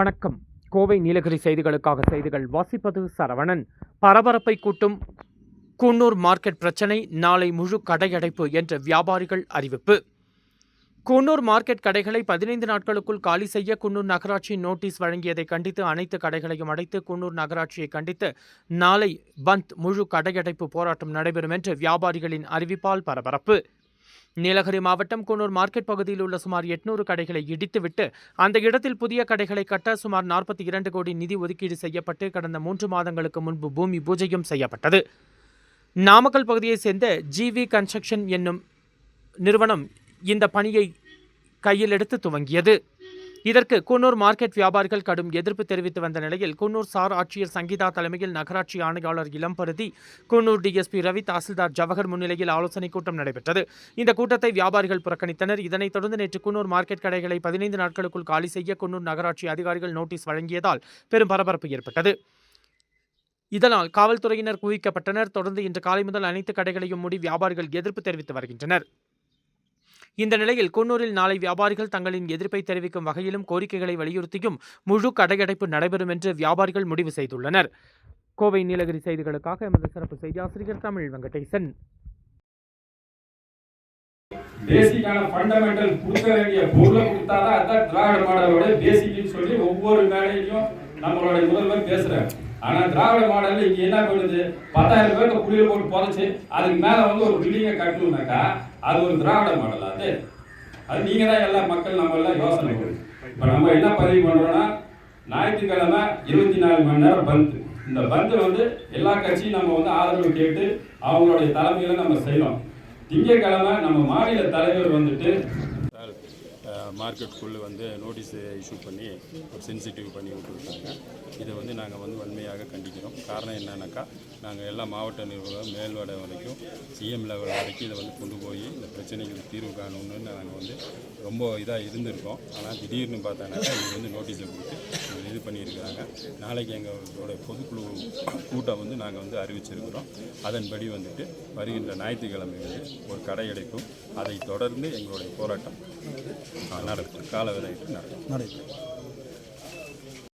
வணக்கம். கோவை நீலகிரி செய்திகளுக்காக செய்திகள் வாசிப்பது சரவணன். பரபரப்பை கூட்டும் குன்னூர் மார்க்கெட் பிரச்சினை நாளை முழு கடையடைப்பு என்ற வியாபாரிகள் அறிவிப்பு. குன்னூர் மார்க்கெட் கடைகளை பதினைந்து நாட்களுக்குள் காலி செய்ய குன்னூர் நகராட்சி நோட்டீஸ் வழங்கியதை கண்டித்து அனைத்து கடைகளையும் அடைத்து குன்னூர் நகராட்சியை கண்டித்து நாளை பந்த் முழு கடையடைப்பு போராட்டம் நடைபெறும் என்று வியாபாரிகளின் அறிவிப்பால் பரபரப்பு. நீலகிரி மாவட்டம் குன்னூர் மார்க்கெட் பகுதியில் உள்ள சுமார் எட்நூறு கடைகளை இடித்துவிட்டு அந்த இடத்தில் புதிய கடைகளை கட்ட சுமார் நாற்பத்தி இரண்டு கோடி நிதி ஒதுக்கீடு செய்யப்பட்டு கடந்த மூன்று மாதங்களுக்கு முன்பு பூமி பூஜையும் செய்யப்பட்டது. நாமக்கல் பகுதியைச் சேர்ந்த ஜிவி கன்ஸ்ட்ரக்ஷன் என்னும் நிறுவனம் இந்த பணியை கையில் எடுத்து துவங்கியது. இதற்கு குன்னூர் மார்க்கெட் வியாபாரிகள் கடும் எதிர்ப்பு தெரிவித்து வந்த நிலையில் குன்னூர் சார் ஆட்சியர் சங்கீதா தலைமையில் நகராட்சி ஆணையாளர் இளம்பருதி குன்னூர் டிஎஸ்பி ரவி தாசில்தார் ஜவஹர் முன்னிலையில் ஆலோசனைக் கூட்டம் நடைபெற்றது. இந்த கூட்டத்தை வியாபாரிகள் புறக்கணித்தனர். இதனைத் தொடர்ந்து நேற்று குன்னூர் மார்க்கெட் கடைகளை பதினைந்து நாட்களுக்குள் காலி செய்ய குன்னூர் நகராட்சி அதிகாரிகள் நோட்டீஸ் வழங்கியதால் பெரும் பரபரப்பு ஏற்பட்டது. இதனால் காவல்துறையினர் குவிக்கப்பட்டனர். தொடர்ந்து இன்று காலை முதல் அனைத்து கடைகளையும் மூடி வியாபாரிகள் எதிர்ப்பு தெரிவித்து வருகின்றனர். இந்த நிலையில் குன்னூரில் நாளை வியாபாரிகள் தங்களின் எதிர்ப்பை தெரிவிக்கும் வகையிலும் கோரிக்கைகளை வலியுறுத்தியும் முழு கடையடைப்பு நடைபெறும் என்று வியாபாரிகள் முடிவு செய்துள்ளனர். கோவை நீலகிரி செய்திகளுக்காக எமது சிறப்பு செய்தியாசிரியர் தமிழ் வெங்கடேசன். பேசிக்கான ஃபண்டமெண்டல் கொடுக்க வேண்டிய பொருளை கொடுத்தாதான் அதான் திராவிட மாடலோட பேசிக்னு சொல்லி ஒவ்வொரு மேடையிலையும் நம்மளோட முதல்வர் பேசுறாரு. ஆனால் திராவிட மாடலில் இங்கே என்ன பண்ணுது பத்தாயிரம் பேருக்கு குடியில போட்டு புதைச்சி அதுக்கு மேலே வந்து ஒரு பில்டிங்கை கட்டணும்னாக்கா அது ஒரு திராவிட மாடல் அது? அது நீங்கள் தான் எல்லா மக்கள் நம்ம எல்லாம் யோசனை பண்ணுது இப்போ நம்ம என்ன பதிவு பண்ணுறோன்னா ஞாயிற்றுக்கிழமை இருபத்தி நாலு மணி நேரம் பந்த். இந்த பந்து வந்து எல்லா கட்சியும் நம்ம வந்து ஆதரவு கேட்டு அவங்களுடைய தலைமையில நம்ம செய்யணும் திங்கட்கிழமை நம்ம மாநில தலைவர் வந்துட்டு மார்க்கெட்டுக்குள்ளே வந்து நோட்டீஸ் இஷ்யூ பண்ணி ஒரு சென்சிட்டிவ் பண்ணி விட்டுருக்காங்க. இதை வந்து நாங்கள் வந்து வன்மையாக கண்டிக்கிறோம். காரணம் என்னன்னாக்கா நாங்கள் எல்லா மாவட்ட நிர்வாகம் மேல்வட வரைக்கும் சிஎம் லெவல் வரைக்கும் இதை வந்து கொண்டு போய் இந்த பிரச்சனைக்கு தீர்வு காணணும்னு நாங்கள் வந்து ரொம்ப இதாக இருந்திருக்கோம். ஆனால் திடீர்னு பார்த்தோன்னாக்கா இது வந்து நோட்டீஸை கொடுத்து இது பண்ணியிருக்கிறாங்க. நாளைக்கு எங்களோட பொதுக்குழு கூட்டம் வந்து நாங்கள் வந்து அறிவிச்சிருக்கிறோம். அதன்படி வந்துட்டு வருகின்ற ஞாயிற்றுக்கிழமை வந்து ஒரு கடையடைப்பும் அதை தொடர்ந்து எங்களுடைய போராட்டம் நடக்கும். கால நடக்கும். நடைபெறும்.